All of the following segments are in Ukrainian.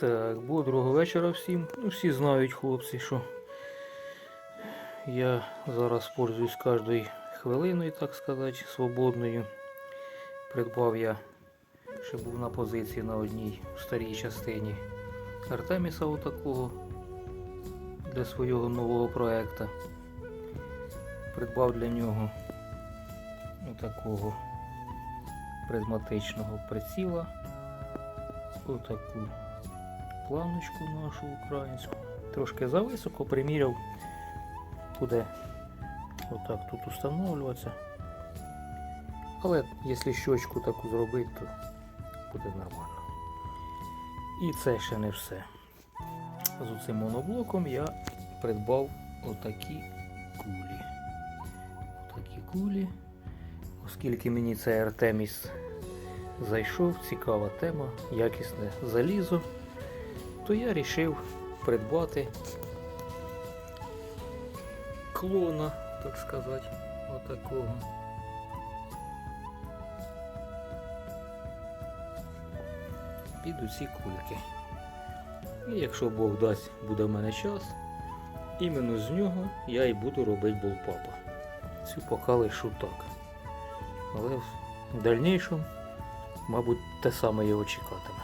Так, бодрого вечора всім. Ну, всі знають, хлопці, що я зараз пользуюсь кожною хвилиною, так сказати, свободною. Придбав я, ще був на позиції на одній старій частині Артеміса отакого для свого нового проекту. Придбав для нього отакого призматичного приціла. Отаку планочку нашу українську. Трошки зависоко приміряв, буде отак тут установлюватися. Але якщо щочку таку зробити, то буде нормально. І це ще не все. З цим моноблоком я придбав отакі кулі. Отакі кулі. Оскільки мені цей Артеміс зайшов, цікава тема, якісне залізо, то я вирішив придбати клона, так сказати, отакого. Під усі кульки. І якщо Бог дасть, буде в мене час, іменно з нього я і буду робити болпапа. Цю поки лишу так. Але в дальнішому, мабуть, те саме його чекатиме.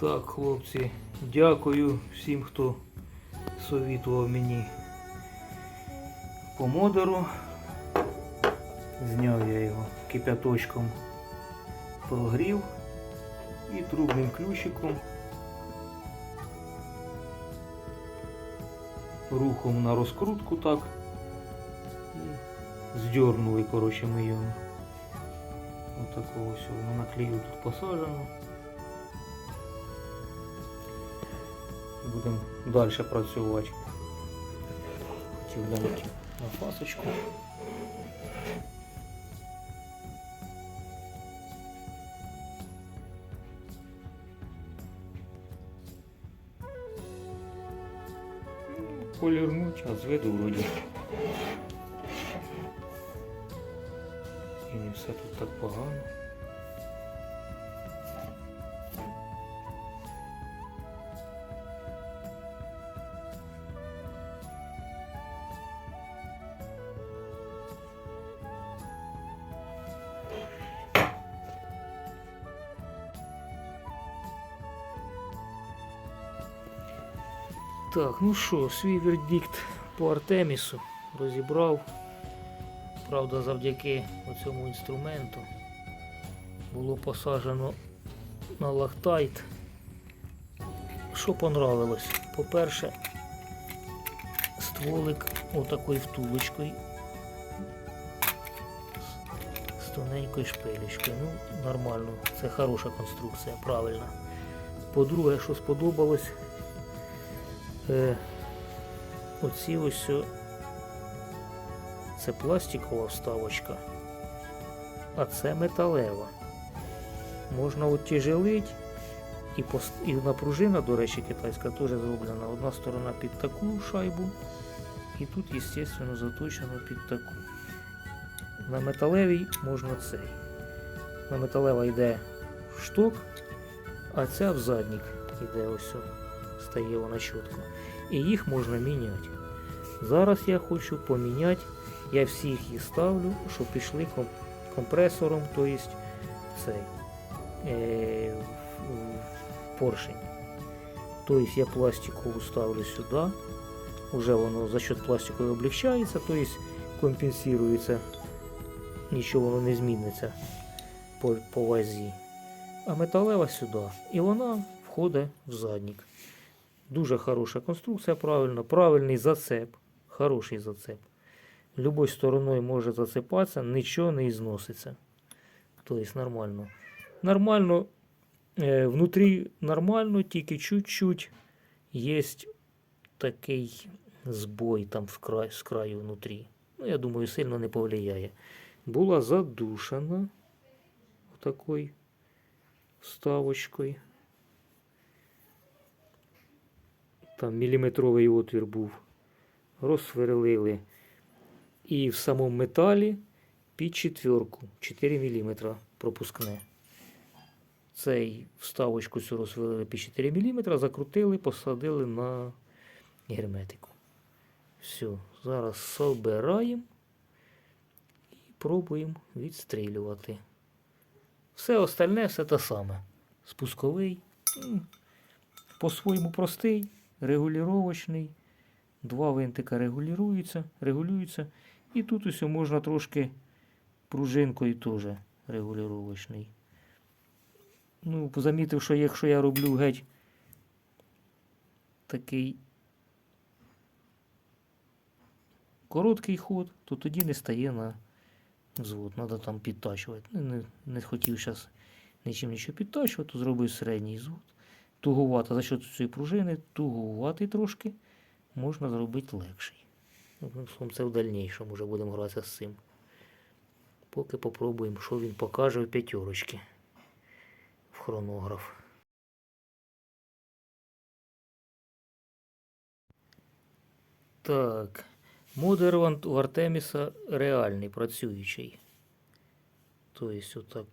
Так, хлопці, дякую всім, хто совітував мені по модеру. Зняв я його кипяточком, прогрів і трубним ключиком рухом на розкрутку так. І здернули, коротше, ми його. Отакого ось воно на клею тут посаджено. Будемо далі працювати. Хотів глянути на фасочку. Полірнуть, а з виду вроді. І не все тут так погано. Так, ну що, свій вердикт по Артемісу розібрав. Правда, завдяки цьому інструменту було посаджено на лактайт. Що понравилось? По-перше, стволик отакою втулочкою з тоненькою шпилечкою. Ну, нормально, це хороша конструкція, правильна. По-друге, що сподобалось, Е, оці ось це пластикова вставочка, а це металева. Можна оттяжелить і, пос- і напружина, до речі, китайська теж зроблена. Одна сторона під таку шайбу, і тут, звісно, заточено під таку. На металевій можна цей. На металева йде в шток, а ця в задник йде ось. Стає вона чітко. І їх можна міняти. Зараз я хочу поміняти, я всіх їх ставлю, щоб пішли ком- компресором, тобто цей е, поршень. Тобто я пластикову ставлю сюди, вже воно за счет пластикової облегчається, тобто компенсується, нічого воно не зміниться по, по вазі. А металева сюди. І вона входить в задник. Дуже хороша конструкція, правильно, правильний зацеп, хороший зацеп. Любою стороною може зацепатися, нічого не ізноситься. Тобто нормально. Нормально, е, внутрі нормально, тільки чуть-чуть є такий збой там в край, з краю внутрі. Ну, я думаю, сильно не повлияє. Була задушена такою вставочкою. Там міліметровий отвір був. Розсверлили І в самому металі під четверку 4 мм пропускне. Цей вставочку цю розвели під 4 мм, закрутили, посадили на герметику. Все, зараз собираємо і пробуємо відстрілювати. Все остальне все те саме. Спусковий, по-своєму простий, регулювачний. Два винтика регулюються, регулюються. І тут ось можна трошки пружинкою теж регулювачний. Ну, замітив, що якщо я роблю геть такий короткий ход, то тоді не стає на взвод. Треба там підтачувати. Ну, не, не хотів зараз нічим нічого підтачувати, то зробив середній звод. Тугувато за що цієї пружини, тугуватий трошки, можна зробити легший. Це в дальнішому вже будемо гратися з цим. Поки попробуємо, що він покаже в п'ятерочки в хронограф. Так, модер у Артеміса реальний, працюючий. Тобто, отак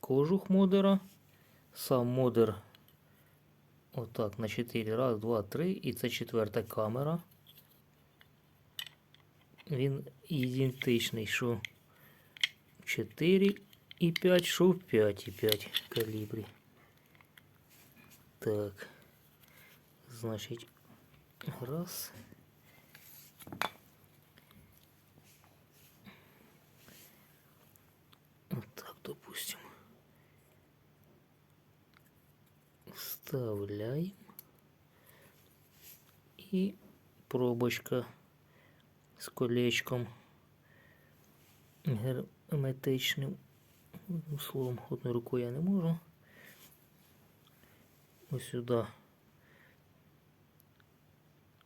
кожух модера, сам модер отак на 4, раз, два, три, і це четверта камера. Він ідентичний, що 4 і 5, що в 5 і 5 калібрі. Так. Значить, раз. Вот так, Вставляем. И пробочка з колечком герметичним. Словом, одною рукою я не можу. Ось сюди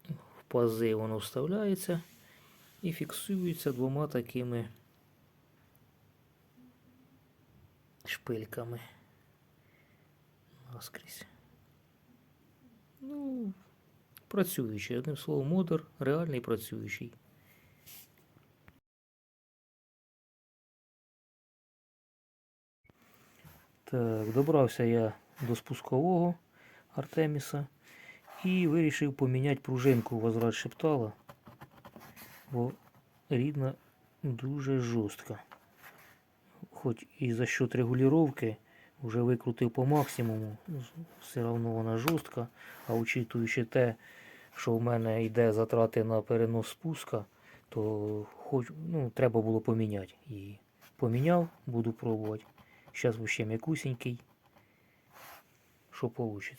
в пази воно вставляється і фіксується двома такими шпильками наскрізь. Ну, працюючий. Одним словом, модер реальний працюючий. Так, добрався я до спускового Артеміса і вирішив поміняти пружинку возврат шептала, бо рідна дуже жорстка. Хоч і за счет регулювання вже викрутив по максимуму, все одно вона жорстка, а учитуючи те, що в мене йде затрати на перенос спуска, то хоч, ну, треба було поміняти її. Поміняв, буду пробувати. Зараз ще м'якусенький. Що вийде.